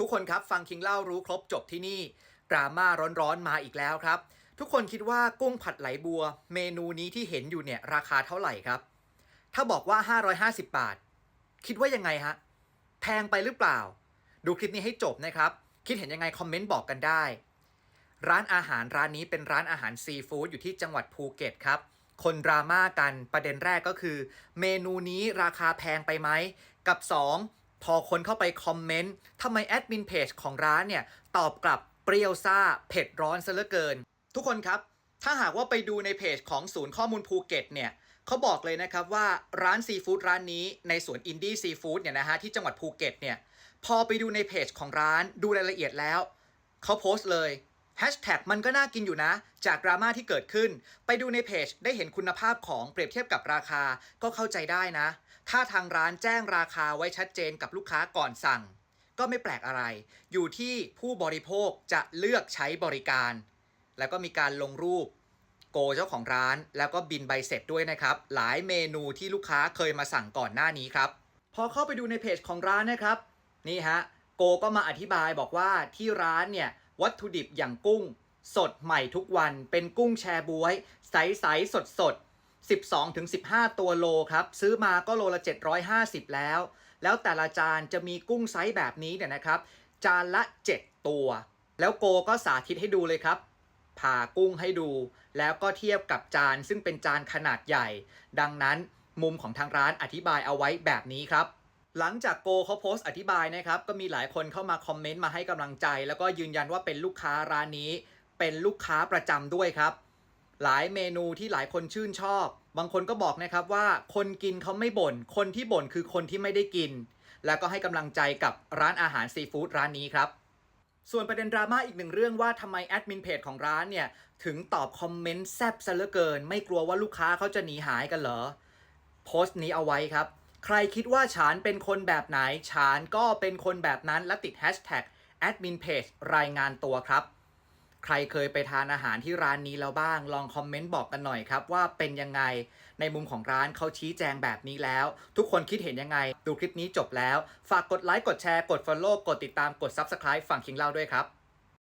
ทุกคนครับฟังคิงเล่ารู้ครบจบที่นี่ดราม่าร้อนๆมาอีกแล้วครับ ทุกคนคิดว่ากุ้งผัดไหลบัว เมนูนี้ที่เห็นอยู่เนี่ยราคาเท่าไหร่ครับ ถ้าบอกว่า 550 บาท คิดว่ายังไงฮะแพงไปหรือเปล่า ดูคลิปนี้ให้จบนะครับ คิดเห็นยังไงคอมเมนต์บอกกันได้ ร้านอาหารร้านนี้เป็นร้านอาหารซีฟู้ดอยู่ที่จังหวัดภูเก็ตครับคนดราม่ากันประเด็นแรกก็คือ เมนูนี้ราคาแพงไปไหมกับ 2 พอคนเข้าไปคอมเมนต์ทำไมแอดมินเพจของร้านเนี่ย ตอบกลับเปรี้ยวซ่าเผ็ดร้อนซะเหลือเกิน ทุกคนครับ ถ้าหากว่าไปดูในเพจของศูนย์ข้อมูลภูเก็ตเนี่ยเขาบอกเลยนะครับว่าร้านซีฟู้ดร้านนี้ในสวนอินดี้ซีฟู้ดเนี่ยนะฮะที่จังหวัดภูเก็ตเนี่ยพอไปดูในเพจของร้านดูรายละเอียดแล้วเขาโพสต์เลย แฮชแท็กมันก็น่ากินอยู่นะ จากดราม่าที่เกิดขึ้น ไปดูในเพจได้เห็นคุณภาพของเปรียบเทียบกับราคาก็เข้าใจได้นะ ถ้าทางร้านแจ้งราคาไว้ชัดเจนกับลูกค้าก่อนสั่ง ก็ไม่แปลกอะไร อยู่ที่ผู้บริโภคจะเลือกใช้บริการ แล้วก็มีการลงรูปโกเจ้าของร้าน แล้วก็บินใบเสร็จด้วยนะครับ หลายเมนูที่ลูกค้าเคยมาสั่งก่อนหน้านี้ครับพอเข้าไปดูในเพจของร้านนะครับ นี่ฮะโกก็มาอธิบายบอกว่าที่ร้านเนี่ย วัตถุดิบอย่างกุ้ง สดใหม่ทุกวัน เป็นกุ้งแชบวย ใสๆสดสดๆ12-15 ตัวโลครับ ซื้อมาก็โลละ 750 แล้ว แล้วแต่ละจานจะมีกุ้งไซส์แบบนี้เนี่ยนะครับ จานละ 7 ตัว แล้วโกก็สาธิตให้ดูเลยครับผ่ากุ้งให้ดู แล้วก็เทียบกับจานซึ่งเป็นจานขนาดใหญ่ ดังนั้นมุมของทางร้านอธิบายเอาไว้แบบนี้ครับ หลังจากโกเขาโพสต์อธิบายนะครับ ก็มีหลายคนเข้ามาคอมเมนต์มาให้กำลังใจ แล้วก็ยืนยันว่าเป็นลูกค้าร้านนี้ เป็นลูกค้าประจำด้วยครับ หลายเมนูที่หลายคนชื่นชอบ บางคนก็บอกนะครับว่าคนกินเขาไม่บ่น คนที่บ่นคือคนที่ไม่ได้กิน แล้วก็ให้กำลังใจกับร้านอาหารซีฟู้ดร้านนี้ครับส่วนประเด็นดราม่าอีกหนึ่งเรื่องว่าทำไมแอดมินเพจของร้านเนี่ย ถึงตอบคอมเมนต์แซบซะเหลือเกิน ไม่กลัวว่าลูกค้าเขาจะหนีหายกันเหรอ โพสต์นี้เอาไว้ครับ ใครคิดว่าฉานเป็นคนแบบไหน ฉานก็เป็นคนแบบนั้นและติดแฮชแท็กแอดมินเพจรายงานตัวครับ ใครเคยไปทานอาหารที่ร้านนี้แล้วบ้าง ลองคอมเมนต์บอกกันหน่อยครับ ว่าเป็นยังไง ในมุมของร้านเขาชี้แจงแบบนี้แล้ว ทุกคนคิดเห็นยังไง ดูคลิปนี้จบแล้ว ฝากกดไลค์ กดแชร์ กด Follow กดติดตาม กด Subscribe ฝั่งคิงเล่าด้วยครับ